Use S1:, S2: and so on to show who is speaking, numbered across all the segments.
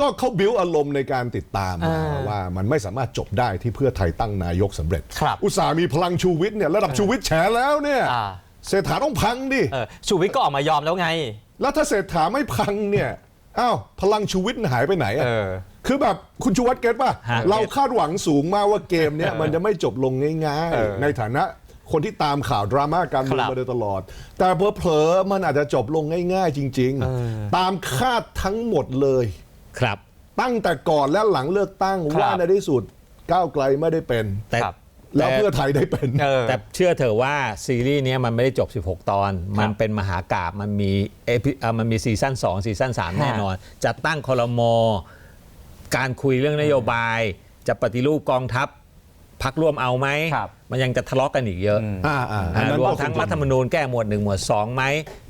S1: ก็เขาบิวอารมณ์ในการติดตามมา
S2: อ่า
S1: ว่ามันไม่สามารถจบได้ที่เพื่อไทยตั้งนายกสำเร็จ
S2: ครับ
S1: อุตสาห์มีพลังชูวิทย์เนี่ยระดับชูวิทย์แฉแล้วเนี่ย
S2: อ่า
S1: เศรษฐาต้องพังดิ
S2: เออชูวิทย์ก็ออกมายอมแล้วไง
S1: แล้วถ้าเศรษฐาไม่พังเนี่ยอ้าวพลังชูวิทย์หายไปไหนอะ
S2: เออ
S1: คือแบบคุณชูวัฒน์เก็ตป่ะ
S3: ฮะ
S1: เราคาดหวังสูงมากว่าเกมเนี้ยมันจะไม่จบลงง่าย
S2: เออ
S1: ๆในฐานะคนที่ตามข่าวดราม่าการเมือง
S2: ครับ
S1: มาโดยตลอด แต่เผลอๆมันอาจจะจบลงง่าย ๆ จริง
S2: เออ
S1: ๆตามคาดทั้งหมดเลย
S3: ครับ
S1: ตั้งแต่ก่อนและหลังเลือกตั้ง
S2: ครับ
S1: ว่าในที่สุดก้าวไกลไม่ได้เป็น
S3: แต่
S2: ครับ
S1: แล้ว
S3: แต่
S1: เพื่อไทยได้เป็น
S2: เออ
S3: แต่เชื่อเถอะว่าซีรีส์เนี้ยมันไม่ได้จบ 16 ตอน มันเป็นมหากาบมันมีเอพิเอ่อมันมีซีซั่น2ซีซั่น3 แน่นอน จะตั้งคอรมอการคุยเรื่องนโยบาย จะปฏิรูปกองทัพ พักร่วมเอาไหม
S2: ครับ
S3: มันยังจะทะเลาะกันอีกเยอะ
S1: อ่าอ่าอั
S3: อ่าน
S1: นั้น
S3: รวม
S1: ก็
S3: ทั้ง
S1: คงจะ
S3: รัฐธรรมนูญแก้หมวดหนึ่งหมวดสองไหม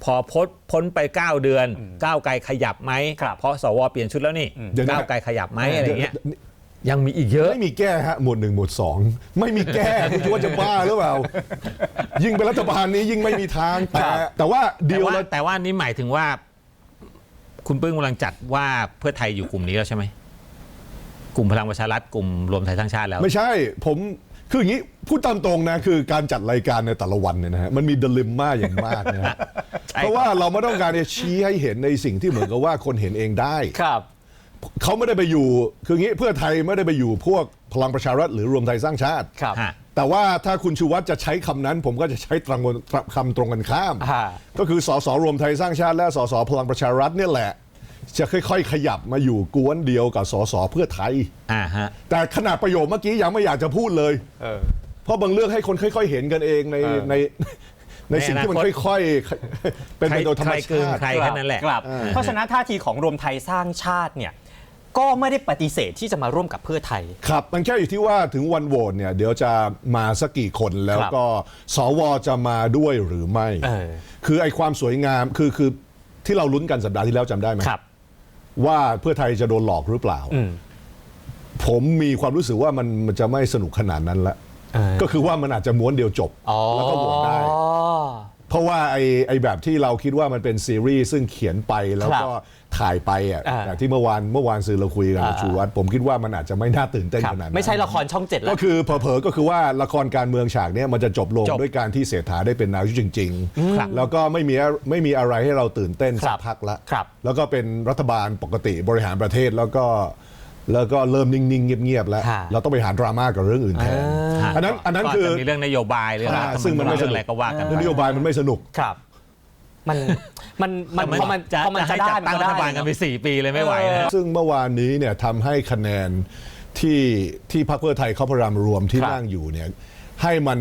S3: พอพ้นพ้นไป 9 เดือน ก้าวไกลขยับไหม
S2: ครับ
S3: เพราะสวเปลี่ยนชุดแล้วนี่
S1: เดี๋ยวนะ
S3: ก้าวไกลขยับไหมอะไรเงี้ยยังมีอีกเยอะ
S1: ไม่มีแก้ฮะหมวดหนึ่งหมวดสองไม่มีแก้ คุณคิดว่าจะบ้าหรือเปล่า ยิ่งเป็นรัฐบาลนี้ยิ่งไม่มีทางแต่แต่ว่าดี
S3: แต่
S1: ล
S3: ว่า
S1: แล้ว
S3: แต่ว่านี่หมายถึงว่า คุณปึ้งกำลังจัดว่าเพื่อไทยอยู่กลุ่มนี้แล้วใช่ไหม กลุ่มพลังประชารัฐกลุ่มรวมไทยสร้างชาติแล้ว
S1: ไม่ใช่ผมคืออย่างนี้พูดตามตรงนะคือการจัดรายการในแต่ละวันเนี่ยนะฮะมันมีดลิมม่าอย่างมากนะฮะ
S3: ใช่
S1: เพราะว่าเราไม่ต้องการจะชี้ให้เห็นในสิ่งที่เหมือนกับว่าคนเห็นเองได้
S2: ครับ
S1: เขาไม่ได้ไปอยู่ คืออย่างนี้เพื่อไทยไม่ได้ไปอยู่พวกพลังประชารัฐหรือรวมไทยสร้างชาติ
S2: ครับ
S3: ฮะ
S1: แต่ว่าถ้าคุณชูวัฒน์จะใช้คำนั้น ผมก็จะใช้ตรงกันคำตรงกันข้าม
S2: อ่า
S1: ก็คือสสรวมไทยสร้างชาติและสสพลังประชารัฐเนี่ยแหละ จะค่อยๆ ขยับมาอยู่กวนเดียวกับสสเพื่อไทย
S3: อ่าฮะ
S1: แต่ขนาดประโยคเมื่อกี้ยังไม่อยากจะพูดเลย
S2: เออ
S1: เพราะบางเรื่องให้คนค่อย ๆ เห็นกันเองใน
S2: เออ
S1: ในในสิ่งที่มัน
S3: ในอนาคต
S1: ค่อยๆ เป็นไปโดยธรรม
S3: ใครเกิน
S1: ชาติ
S3: ใครแค่นั้นแหละ
S2: ครับ
S1: อ่า
S2: เพราะฉะนั้นท่าทีของรวมไทยสร้างชาติเนี่ยก็ไม่ได้ปฏิเสธที่จะมาร่วมกับเพื่อไทย
S1: ครับมันแค่อยู่ที่ว่าถึงวันโหวตเนี่ย เดี๋ยวจะมาสักกี่คนแล้ว
S2: ครับ
S1: ก็สวจะมาด้วยหรือไม่
S2: เออ
S1: คือไอ้ความสวยงามคือคือที่เราลุ้นกันสัปดาห์ที่แล้วจำได้ไหม
S2: ครับ
S1: ว่าเพื่อไทยจะโดนหลอกหรือเปล่า
S2: อืม
S1: ผมมีความรู้สึกว่ามันมันจะไม่สนุกขนาดนั้นละ
S2: เออ
S1: ก็คือว่ามันอาจจะม้วนเดียวจบ
S2: อ๋อ
S1: แล้วก็โหวตได้ เพราะว่าไอ้ไอ้แบบที่เราคิดว่ามันเป็นซีรีส์ซึ่งเขียนไปแล้วก็ ถ่ายไปอะ
S2: อ่า
S1: อย่างที่เมื่อวานเมื่อวานสื่อเราคุยกันกับ
S2: อ่า
S1: ชูวัฒน์ผมคิดว่ามันอาจจะไม่น่าตื่นเต้น
S2: ครับ
S1: ขนาดนั้น
S2: ไม่ใช่ละครช่องเจ็ดแล้
S1: ก็
S2: ว
S1: คือเผลอๆก็คือว่าละครการเมืองฉากเนี้ยมันจะจบลง
S3: จบ
S1: ด้วยการที่เศรษฐาได้เป็นนายกจริง
S3: ครับ
S1: ๆ แล้วก็ไม่มีไม่มีอะไรให้เราตื่นเต้น
S2: ครั
S1: สั
S2: บ
S1: กพักละ
S2: ครับ
S1: แล้วก็เป็นรัฐบาลปกติบริหารประเทศแล้วก็แล้วก็เริ่มนิ่ง ๆ เงียบ ๆ แล้ว
S2: ฮะ
S1: เราต้องไปหาดราม่ากับเรื่องอื่นแทน
S3: ฮะ
S1: อันนั้นอันนั้น
S3: ก็
S1: คือ
S3: จะมีเรื่องนโยบายเรื่อง
S1: อ่า
S3: รัฐธรร
S1: ซึ่งมันไม่
S3: เรื่องอะไร
S1: สนุก
S3: ก็ว่ากัน
S1: เรื่อง
S3: ไป
S1: นโยบายมันไม่สนุก
S2: ครับ มันมันมันพอมัน
S3: จะ
S2: พอมัน
S3: จะ
S2: จะ
S3: ให้
S2: ได้
S3: จัด
S2: มัน
S3: ตั้ง
S2: ก็
S3: รั
S2: ได้
S3: ฐบาลกันไปสี่ปีเลยไม่ไหวนะ
S1: ซึ่งเมื่อวานนี้เนี่ยทำให้คะแนนที่ที่พรรคเพื่อไทยเขาพยายามรวมที่
S2: ครับ
S1: นั่งอยู่เนี่ยให้มัน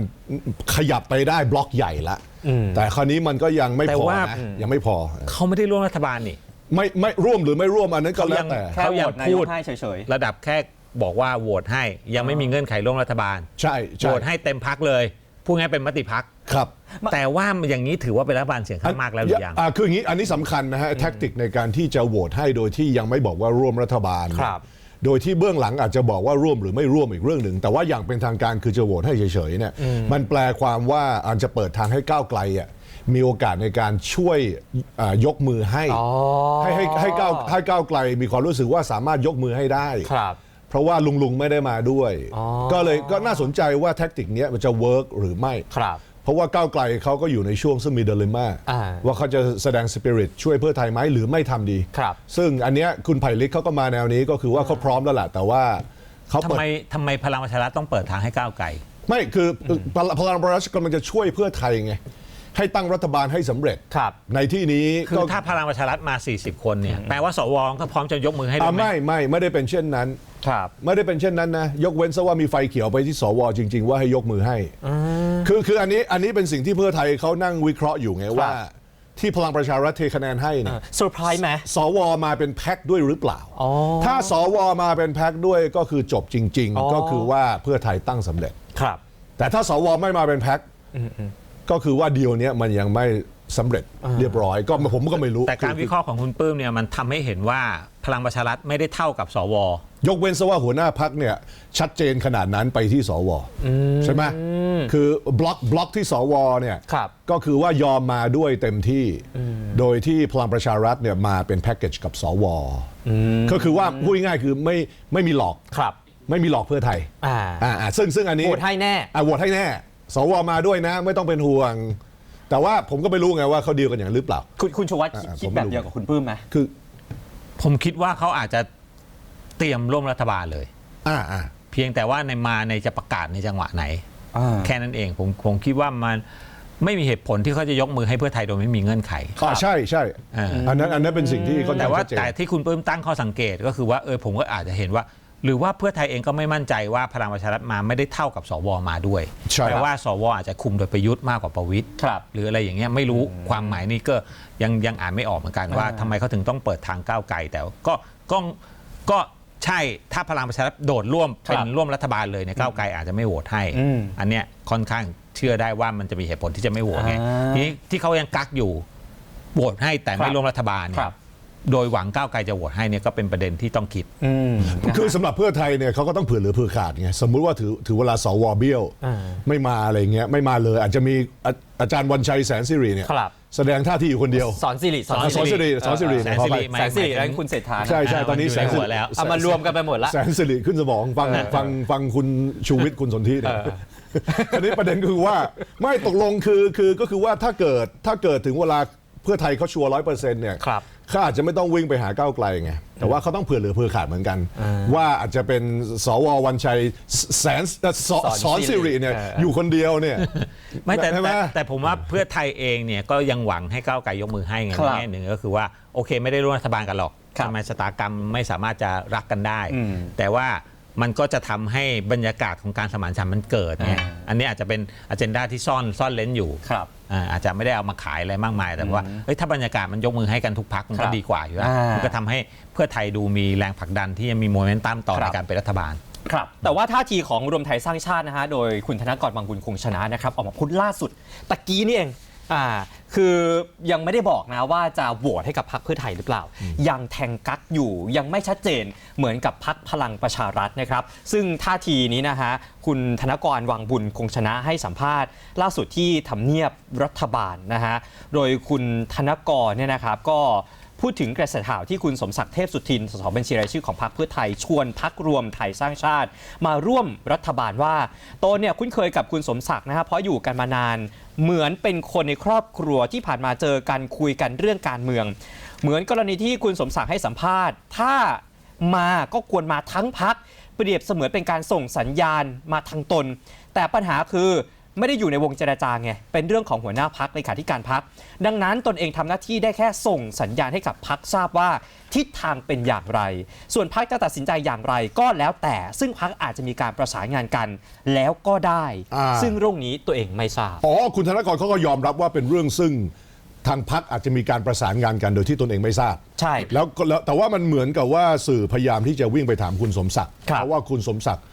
S1: ขยับไปได้บล็อกใหญ่ละ
S2: อืม
S1: แต่คราวนี้มันก็ยังไม่
S3: แต่
S1: พอ
S3: ว่า
S1: นะยังไม่พอ
S3: เขาไม่ได้ร่วมรัฐบาลนี่
S1: ไม่ไม่ร่วมหรือไม่ร่วมอันนั้นก็
S3: เขา
S1: แล้
S3: ยั
S1: ว
S3: ง
S1: แต่
S2: แค่
S3: เขา
S2: โหว
S3: ยัง
S2: ตนา
S3: พู
S2: ย
S3: ด
S2: กให้เฉย
S3: ระดับแค่บอกว่าโหวตให้ยังไม่มีเงื่อนไขร่วมรัฐบาล
S1: ใช่
S3: โห
S1: ใช่
S3: วตให้เต็มพักเลยพูดง่ายเป็นมติพัก
S1: ครับ
S3: แต่ว่าอย่างนี้ถือว่าเป็นรัฐบาลเสียงข้างมากแล้วหรือยัง
S1: อ่าคืออย่างนี้อันนี้สำคัญนะฮะแท็กติกในการที่จะโหวตให้โดยที่ยังไม่บอกว่าร่วมรัฐบาล
S2: ครับ
S1: โดยที่เบื้องหลังอาจจะบอกว่าร่วมหรือไม่ร่วมอีกเรื่องหนึ่ง แต่ว่าอย่างเป็นทางการคือจะโหวตให้เฉยๆเนี่ยมันแปลความว่าอาจจะเปิดทางให้ก้าวไกลอะมีโอกาสในการช่วยอ่ายกมือให้
S2: อ๋อ
S1: ให้ให้ให้ก้าวให้ก้าวไกล มีความรู้สึกว่าสามารถยกมือให้ได้
S2: ครับ
S1: เพราะว่าลุงลุงไม่ได้มาด้วย
S2: อ๋อ
S1: ก็เลยก็น่าสนใจว่าแท็กติกเนี้ยมันจะเวิร์กหรือไม่
S2: ครับ
S1: เพราะว่าก้าวไกลเขาก็อยู่ในช่วงซึ่งมีเดลิม่า
S2: อ่า
S1: ว่าเขาจะแสดงสปิริตช่วยเพื่อไทยไหมหรือไม่ทำดี
S2: ครับ
S1: ซึ่งอันเนี้ยคุณไผ่ลิกเขาก็มาแนวนี้ก็คือว่าเขาพร้อมแล้วแหละแต่ว่าเขา
S3: ทำ
S1: เปิด
S3: ไมทำไมพลังประชารัฐต้องเปิดทางให้ก้าวไกล
S1: ไม่คืออพลังพลังประชารัฐกำลังจะช่วยเพื่อไทยไง ให้ตั้งรัฐบาลให้สำเร็จ
S2: ครับ
S1: ในที่นี้
S3: คือ
S1: ก็
S3: ถ้าพลังประชารัฐมา 40 คนเนี่ยแปลว่าสวก็พร้อมจะยกมือให้ด้
S1: อ่า
S3: วยไหม
S1: ไม่ไม่ไม่ได้เป็นเช่นนั้น
S2: ครับ
S1: ไม่ได้เป็นเช่นนั้นนะ ยกเว้นซะว่ามีไฟเขียวไปที่สวจริง ๆ ว่าให้ยกมือให้ คือคืออันนี้อันนี้เป็นสิ่งที่เพื่อไทยเขานั่งวิเคราะห์อยู่ไงว่า ที่พลังประชารัฐเทคะแนนให้เนี่ย
S2: เซอร์ไพรส์ไหม
S1: สวมาเป็นแพ็คด้วยหรือเปล่า
S2: อ๋อ
S1: ถ้าสวมาเป็นแพ็คด้วยก็คือจบจริง
S2: อ๋อ
S1: ๆ ก็คือว่าเพื่อไทยตั้งสำเร็จ
S2: ครับ
S1: แต่ถ้าสวไม่มาเป็นแพ็คก็คือว่าดีลเนี้ยมันยังไม่สำเร็จเรียบร้อย ก็ผมก็ไม่รู้
S3: แต่การวิเคราะห์ของคุณปื้มเนี่ยมันทำให้เห็นว่าพลังประชารัฐไม่ได้เท่ากับสว
S1: ยกเว้นซะว่าหัวหน้าพักเนี่ยชัดเจนขนาดนั้นไปที่สวใช่ไหมคือบล็อกบล็อกที่สวเนี่ย
S2: ครับ
S1: ก็คือว่ายอมมาด้วยเต็มที่ โดยที่พลังประชารัฐเนี่ยมาเป็นแพ็กเกจกับสวก็คือว่าพูดง่ายๆคือไม่ไม่มีหลอก
S2: ครับ
S1: ไม่มีหลอกเพื่อไทย
S2: อ่า
S1: อ่า อ่า ซึ่งซึ่งอันนี้
S2: โหวตให้แน่
S1: อ่าโหวตให้แน่ สวมาด้วยนะ ไม่ต้องเป็นห่วง แต่ว่าผมก็ไม่รู้ไงว่าเขาดีลกันอย่างนั้นหรือเปล่า
S2: คุณคุณชูวัฒน์
S1: อ่า
S2: คิด
S1: ผม
S2: แบบ
S1: ไม่รู้
S2: เดียวกับคุณปื้มไหม
S1: คือ
S3: ผมคิดว่าเขาอาจจะเตรียมร่วมรัฐบาลเลย
S1: อ่าอ่า
S3: เพียงแต่ว่าในมาในจะประกาศในจังหวะไหน
S2: อ่า
S3: แค่นั้นเองผมผมคิดว่ามันไม่มีเหตุผลที่เขาจะยกมือให้เพื่อไทยโดยไม่มีเงื่อนไข
S1: อ่าใช่ใช่
S3: อ่า
S1: อันนั้นอันนั้นเป็นสิ่งที่ค่อน
S3: แต่
S1: ข้าง
S3: ว่า
S1: ชัดเจน
S3: แต่ที่คุณเพิ่มตั้งข้อสังเกตก็คือว่าเออผมก็อาจจะเห็นว่า หรือว่าเพื่อไทยเองก็ไม่มั่นใจว่าพลังประชารัฐมาไม่ได้เท่ากับสวมาด้วย
S1: ใช่
S3: แปลว่าสวอาจจะคุมโดยประยุทธ์มากกว่าประวิตย
S2: ครับ
S3: หรืออะไรอย่างเงี้ยไม่รู้ความหมายนี่ก็ยังยังอ่านไม่ออกเหมือนกันว่า
S2: อ่า
S3: ทำไมเขาถึงต้องเปิดทางก้าวไกลแต่ก็ก็ก็ ใช่ถ้าพลังประชารัฐโดดร่วม
S2: ครับ
S3: เป็นร่วมรัฐบาลเลยเนี่ยก้าวไกลอาจจะไม่โหวตให้
S2: อืม
S3: อันเนี้ยค่อนข้างเชื่อได้ว่ามันจะมีเหตุผลที่จะไม่โหวตไง
S2: อ่า
S3: ทีนี้ที่เขายังกักอยู่โหวตให้แต่
S2: ค
S3: ไม่
S2: รับ
S3: ร่วมรัฐบาลเนี่
S2: ครั
S3: ย
S2: บ
S3: โดยหวังก้าวไกลจะโหวตให้เนี่ยก็เป็นประเด็นที่ต้องคิด
S2: อืม
S1: คือสำหรับเพื่อไทยเนี่ยเขาก็ต้องเผื่อเหลือเผื่อขาดไงสมมุติว่าถือถือเวลาสวเบี้ยว
S2: อ่า
S1: ไม่มาอะไรเงี้ยไม่มาเลย อาจจะมีอาอาจารย์วันชัยแสนสิริเนี่ย
S2: ครับ
S1: แสดงท่าที่อยู่คนเดียว
S2: สอนสิริสอน
S1: สอนสิริสอนสิริ
S3: แสน
S1: ขอ
S3: สิ
S1: ไป
S3: ริ
S2: แสนสิริแล้วคุณเศรษฐานะ
S1: ใช่ใช่ตอนนี้
S3: มันอยู่
S1: แสน
S3: ในหัวแล้ว
S2: เอามารวมกันไปหมดละ
S1: แสนสิริขึ้นสมองฟังฟังฟังคุณชูวิทย์คุณสนธิเนี่ย
S2: เออ
S1: อันนี้ประเด็นคือว่าไม่ตกลงคือคือก็คือว่าถ้าเกิดถ้าเกิดถึงเวลา เพื่อไทยเขาชัวร้อยเปอร์เซ็นต์เนี่ย
S2: ครับ
S1: เขาอาจจะไม่ต้องวิ่งไปหาก้าวไกลไง แต่ว่าเขาต้องเผื่อเหลือเผื่อขาดเหมือนกัน ว่าอาจจะเป็นสววันชัยแสนเอ่อสส
S2: ส
S1: อ
S2: อนนสิ
S1: สิ
S2: ริ
S1: ริเนี่ย
S2: เออ
S1: อ
S2: อ
S1: ยู่คนเดียวเนี่ย
S3: ไม่แต่
S1: ใช่ไหม
S3: แต่แต่ผมว่าเพื่อไทยเองเนี่ยก็ยังหวังให้ก้าวไกลยกมือให้ไง
S2: ครับ
S3: ในแง่หนึ่งก็คือว่าโอเคไม่ได้ร่วมรัฐบาลกันหรอก
S2: ครับ
S3: ทำไมชะตากรรมไม่สามารถจะรักกันได้
S2: อืม
S3: แต่ว่ามันก็จะทำให้บรรยากาศของการสมานฉันท์มันเกิดไง
S2: อ่า
S3: อันนี้อาจจะเป็นอ g e n d a ที่ซ่อนซ่อนเลนอยู่
S2: ครับ
S3: อ่าอาจจะไม่ได้เอามาขายอะไรมากมาย แต่ว่าเอ้ยถ้าบรรยากาศมันยกมือให้กันทุกพักมัน
S2: ค
S3: ก็
S2: รับ
S3: ดีกว่าอยู่แล้ว
S2: อ่ามั
S3: มันก็ทำให้เพื่อไทยดูมีแรงผลักดันที่จะมีโมเมนตัมต่อ
S2: ค
S3: ใน
S2: รับ
S3: การเป็นรัฐบาล
S2: ครับแต่ว่าท่าทีของรวมไทยสร้างชาตินะฮะโดยคุณธนกรบางบุญคงชนะนะครับออกมาพูดล่าสุดตะกี้นี่เอง อ่าคือยังไม่ได้บอกนะว่าจะโหวตให้กับพรรคเพื่อไทยหรือเปล่า ยังแทงกักอยู่ยังไม่ชัดเจนเหมือนกับพรรคพลังประชารัฐนะครับ ซึ่งท่าทีนี้นะฮะคุณธนกรวังบุญคงชนะให้สัมภาษณ์ ล่าสุดที่ทำเนียบรัฐบาลนะฮะโดยคุณธนกรเนี่ยนะครับก็ พูดถึงกระแสข่าวที่คุณสมศักดิ์เทพสุทิน สสบัญชีรายชื่อของพรรคเพื่อไทย ชวนพักรวมไทยสร้างชาติ มาร่วมรัฐบาลว่าตนเนี่ยคุ้นเคยกับคุณสมศักดิ์นะฮะเพราะอยู่กันมานาน เหมือนเป็นคนในครอบครัวที่ผ่านมาเจอกันคุยกันเรื่องการเมือง เหมือนกรณีที่คุณสมศักดิ์ให้สัมภาษณ์ ถ้ามาก็ควรมาทั้งพักเปรียบเสมือนเป็นการส่งสัญญาณมาทางตน แต่ปัญหาคือ ไม่ได้อยู่ในวงเจรจาไง เป็นเรื่องของหัวหน้าพักเลขาธิการพัก ดังนั้นตนเองทำหน้าที่ได้แค่ส่งสัญญาณให้กับพักทราบว่าทิศทางเป็นอย่างไร ส่วนพักจะตัดสินใจอย่างไรก็แล้วแต่ซึ่งพักอาจจะมีการประสานงานกันแล้วก็ได้
S1: อ่า
S2: ซึ่งเรื่องนี้ตัวเองไม่ทราบ
S1: อ๋อ คุณธนกรเขาก็ยอมรับว่าเป็นเรื่องซึ่งทางพักอาจจะมีการประสานงานกันโดยที่ตนเองไม่ทราบ
S2: ใช่
S1: แล้วก็แล้วแต่ว่ามันเหมือนกับว่าสื่อพยายามที่จะวิ่งไปถามคุณสมศักดิ์
S2: ครับ
S1: เพราะว่าคุณสมศักดิ์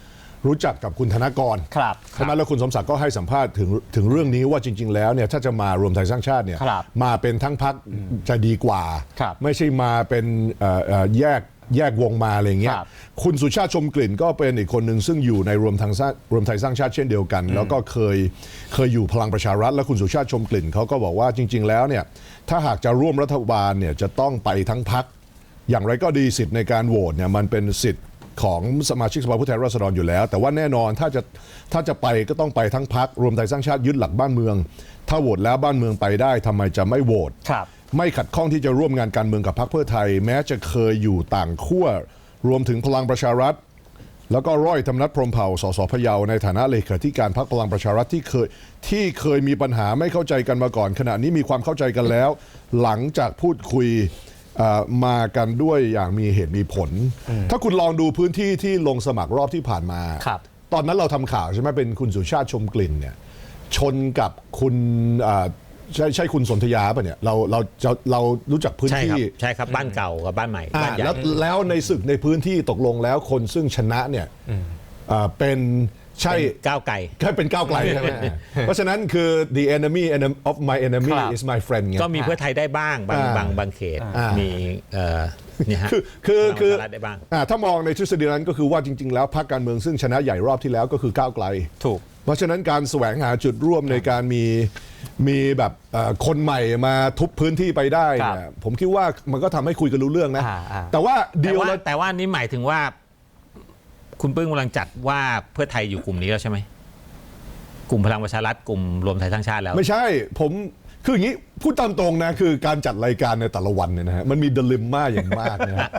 S1: รู้จักกับคุณธนกร
S2: ครับ
S1: ใช่ไหมแล้วคุณสมศักดิ์ก็ให้สัมภาษณ์ถึงถึงเรื่องนี้ว่าจริง ๆ แล้วเนี่ยถ้าจะมารวมไทยสร้างชาติเนี่ย
S2: ครับ
S1: มาเป็นทั้งพักจะดีกว่า
S2: ครับ
S1: ไม่ใช่มาเป็นเอ่อเอ่อแยกแยกวงมาอะไรอย่างเงี้ย
S2: ครับ
S1: คุณสุชาติชมกลิ่นก็เป็นอีกคนหนึ่งซึ่งอยู่ในรวมทางสร้างรวมไทยสร้างชาติเช่นเดียวกัน แล้วก็เคยเคยอยู่พลังประชารัฐ และคุณสุชาติชมกลิ่นเขาก็บอกว่าจริง ๆ แล้วเนี่ยถ้าหากจะร่วมรัฐบาลเนี่ยจะต้องไปทั้งพัก อย่างไรก็ดีสิทธิ์ในการโหวตเนี่ยมันเป็นสิทธิ์ ของสมาชิกสภาผู้แทนราษฎรอยู่แล้ว แต่ว่าแน่นอนถ้าจะถ้าจะไปก็ต้องไปทั้งพักรวมไทยสร้างชาติยึดหลักบ้านเมือง ถ้าโหวตแล้วบ้านเมืองไปได้ทำไมจะไม่โหวต
S2: ครับ
S1: ไม่ขัดข้องที่จะร่วมงานการเมืองกับพรรคเพื่อไทย แม้จะเคยอยู่ต่างขั้วรวมถึงพลังประชารัฐ แล้วก็ร้อยธรรมนัฐพรหมเผ่าสสพะเยาในฐานะเลขาธิการพรรคพลังประชารัฐที่เคยที่เคยมีปัญหาไม่เข้าใจกันมาก่อน ขณะนี้มีความเข้าใจกันแล้ว หลังจากพูดคุยเอ่อ มากันด้วยอย่างมีเหตุมีผล ถ้าคุณลองดูพื้นที่ที่ลงสมัครรอบที่ผ่านมา
S2: ครับ
S1: ตอนนั้นเราทำข่าวใช่ไหมเป็นคุณสุชาติชมกลิ่นเนี่ยชนกับคุณอ่าใช่ใช่คุณสนธยาป่ะเนี่ยเราเราเราเรารู้จักพื้น
S3: ใช่ครับ
S1: ที่
S3: ใช่ครับบ้านเก่ากับบ้านใหม่
S1: อ่า
S3: บ้านใหญ่
S1: แล้วแล้วในศึกในพื้นที่ตกลงแล้วคนซึ่งชนะเนี่ยอ่าเป็น ใช่
S3: เป็นก้าวไกล
S1: แค่เป็นก้าวไกลใช่ไหม เพราะฉะนั้นคือ the enemy of my enemy
S2: ครับ
S1: is my friend ไง
S3: ก็มีเพื่อไทยได้บ้าง บาง
S1: อ่า
S3: บางบางเขต
S1: อ่ามี
S3: มีเอ่อเนี่ยฮะ
S1: คือคือ
S3: พลัง
S1: คือ
S3: ประชารัฐได้บ้าง
S1: อ่าถ้ามองในทฤษฎีนั้นก็คือว่าจริง ๆ แล้วพรรคการเมืองซึ่งชนะใหญ่รอบที่แล้วก็คือก้าวไกล
S2: ถูก
S1: เพราะฉะนั้นการแสวงหาจุดร่วมในการมีมีแบบเอ่อคนใหม่มาทุบพื้นที่ไปได้เนี่ยผมคิดว่ามันก็ทำให้คุยกันรู้เรื่องนะ
S2: อ่าอ่า
S1: แต่ว่า
S3: แต่
S1: ดีล
S3: ว่า
S1: แล้ว
S3: แต่ว่านี่หมายถึงว่า คุณปึ้งกำลังจัดว่าเพื่อไทยอยู่กลุ่มนี้แล้วใช่ไหมกลุ่มพลังประชารัฐกลุ่มรวมไทยสร้างชาติแล้ว
S1: ไม่ใช่ผมคืออย่างนี้พูดตามตรงนะคือการจัดรายการในแต่ละวันเนี่ยนะฮะมันมีดลิมม่าอย่างมากนะฮะ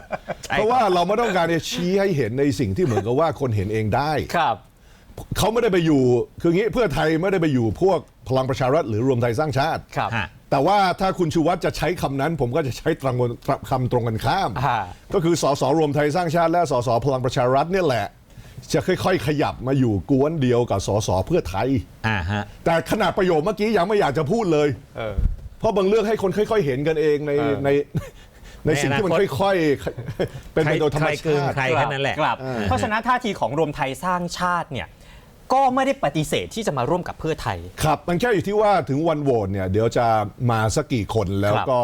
S3: ใช่
S1: เพราะว่าเราไม่ต้องการจะชี้ให้เห็นในสิ่งที่เหมือนกับว่าคนเห็นเองได้
S2: ครับ
S1: เขาไม่ได้ไปอยู่ คืออย่างนี้เพื่อไทยไม่ได้ไปอยู่พวกพลังประชารัฐหรือรวมไทยสร้างชาติ
S2: ครับ
S3: ฮะ
S1: แต่ว่าถ้าคุณชูวัตรจะใช้คำนั้น ผมก็จะใช้ตรงกันคำตรงกันข้าม
S2: ฮะ
S1: ก็คือสสรวมไทยสร้างชาติและสสพลังประชารัฐเนี่ยแหละ จะค่อย ๆ ขยับมาอยู่กวนเดียวกับสสเพื่อไทย
S3: อ่าฮะ
S1: แต่ขนาดประโยคเมื่อกี้ยังไม่อยากจะพูดเลย
S2: เออ
S1: เพราะบางเรื่องให้คนค่อย ๆ เห็นกันเองใน
S2: เออ
S1: ในในสิ่งที่มัน
S3: ในอนาคต
S1: ค่อยๆ เป็นไปโดยธรรม
S3: ใครเกิ
S1: ชานติ
S3: ใครแค่นั้นแหละ
S2: ครับ เพราะฉะนั้นท่าทีของรวมไทยสร้างชาติเนี่ย ก็ไม่ได้ปฏิเสธที่จะมาร่วมกับเพื่อไทย
S1: ครับ มันแค่อยู่ที่ว่าถึงวันโหวตเนี่ย เดี๋ยวจะมาสักกี่คนแล้วก็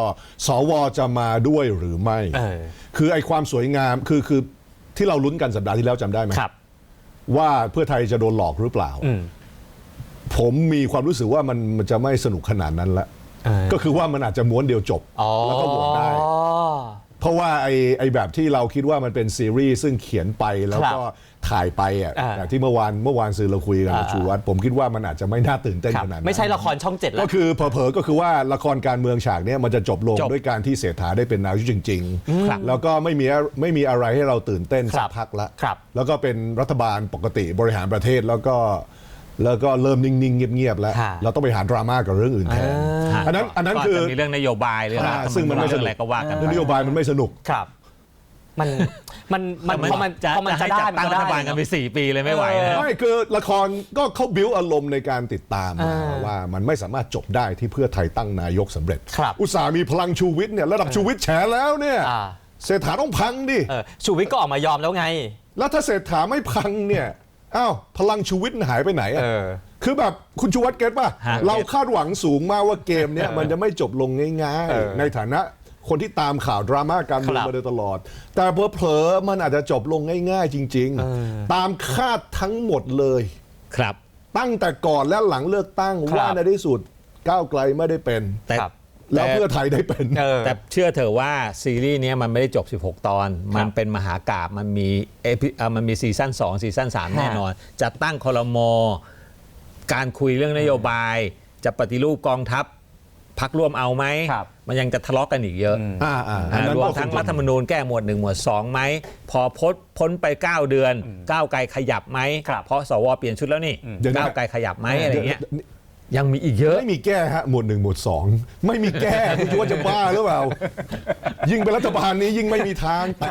S1: สวจะมาด้วยหรือไม่
S2: เออ
S1: คือไอ้ความสวยงามคือคือที่เราลุ้นกันสัปดาห์ที่แล้วจำได้ไหม
S2: ครับ
S1: ว่าเพื่อไทยจะโดนหลอกหรือเปล่า
S2: อืม
S1: ผมมีความรู้สึกว่ามันมันจะไม่สนุกขนาดนั้นละ
S2: เออ
S1: ก็คือว่ามันอาจจะม้วนเดียวจบ
S2: อ๋อ
S1: แล้วก็โหวตได้ เพราะว่าไอ้ไอ้แบบที่เราคิดว่ามันเป็นซีรีส์ซึ่งเขียนไปแล้วก็ถ่ายไปอะ
S2: อ่า
S1: อย่างที่เมื่อวานเมื่อวานสื่อเราคุยกันกับ
S2: อ่า
S1: ชูวัตรผมคิดว่ามันอาจจะไม่น่าตื่นเต้น
S2: ครับ
S1: ขนาดนั้น
S2: ไม่ใช่ละครช่องเจ็ดแล้
S1: ก็
S2: ว
S1: คือเผลอๆก็คือว่าละครการเมืองฉากเนี้ยมันจะจบลง
S2: จบ
S1: ด้วยการที่เศรษฐาได้เป็นนายกจริง
S3: ครับ
S1: ๆ แล้วก็ไม่มีไม่มีอะไรให้เราตื่นเต้น
S2: ค
S1: สั
S2: รั
S1: ก
S2: บ
S1: พักละ
S2: ครับ
S1: แล้วก็เป็นรัฐบาลปกติบริหารประเทศแล้วก็ แล้วก็เริ่มนิ่งๆ เงียบๆแล้ว
S2: ฮะ
S1: เราต้องไปหาดราม่ากับเรื่องอื่นแทน
S3: ฮะ
S1: อันนั้นอันนั้น
S3: ก็
S1: คือ
S3: จะมีเรื่องนโยบายเรื่อง
S1: อ่า
S3: รัฐธรร
S1: ซึ่งมันไม่
S3: เรื่อง
S1: สนุก
S3: อะไรก็ว่ากัน
S1: เรื่องนโยบายมันไม่สนุก
S2: ครับ มันมันมัน
S3: แต่
S2: พอมัน
S3: จะ
S2: พอมัน
S3: จะ
S2: จะ
S3: ให้
S2: ได้
S3: จัดตั้ง
S2: มั
S3: รั
S2: ก็
S3: ฐบาลกันไป
S2: ได้
S3: สี่ปีเลยไม่ไหวนะ
S1: ไม่คือละครก็เขาบิวอารมณ์ในการติดตามมา
S2: อ่า
S1: ว่ามันไม่สามารถจบได้ที่เพื่อไทยตั้งนายกสำเร็จ
S2: ครับ
S1: อุตส่าห์มีพลังชูวิทย์เนี่ยระดับชูวิทย์แฉแล้วเนี่ย
S2: อ่า
S1: เศรษฐาต้องพังดิ
S2: เออชูวิทย์ก็ออกมายอมแล้วไง
S1: แล้วถ้าเศรษฐาไม่พังเนี่ย อ้าวพลังชูวิทย์หายไปไหนอะ
S2: เออ
S1: คือแบบคุณชูวัตรเก็ตป่ะ
S3: ฮะ
S1: เราคาดหวังสูงมากว่าเกมเนี้ยมันจะไม่จบลงง่าย
S2: เออ
S1: ๆ ในฐานะคนที่ตามข่าวดราม่าการเมือง
S2: ครับ
S1: มาโดยตลอด แต่เผลอๆมันอาจจะจบลงง่าย ๆ จริง
S2: เออ
S1: ๆ ตามคาดทั้งหมดเลย
S3: ครับ
S1: ตั้งแต่ก่อนและหลังเลือกตั้ง
S2: ครับ
S1: ว่าในที่สุดก้าวไกลไม่ได้เป็น
S3: แต่
S2: ครับ
S1: แล้ว
S3: แต่
S1: เพื่อไทยได้เป็น
S2: เออ
S3: แต่เชื่อเถอะว่าซีรีส์เนี้ยมันไม่ได้จบ 16 ตอน มันเป็นมหากาบมันมีเอพิเอ่อมันมีซีซั่น2ซีซั่น3 แน่นอน จะตั้งคอรมอการคุยเรื่องนโยบาย จะปฏิรูปกองทัพพักร่วมเอาไหม
S2: ครับ
S3: มันยังจะทะเลาะกันอีกเยอะ
S1: อ่าอ่าอัน
S3: อ่า
S1: นั้น
S3: รวม
S1: ก็ค
S3: ทั้ง
S1: จะ
S3: รัฐธรรมนูญแก้หมวด 1 หมวด 2 ไหม พอพ้นพ้นไป 9 เดือน ก้าวไกลขยับไหม
S2: ครับ
S3: เพราะสวเปลี่ยนชุดแล้วนี่
S1: เดี๋ยวนะ
S3: ก้าวไกลขยับไหมอะไรเงี้ย ยังมีอีกเยอะ
S1: ไม่มีแก้ฮะหมวดหนึ่งหมวดสองไม่มีแก้ คุณคิดว่าจะบ้าหรือเปล่า ยิ่งเป็นรัฐบาลนี้ยิ่งไม่มีทางแต่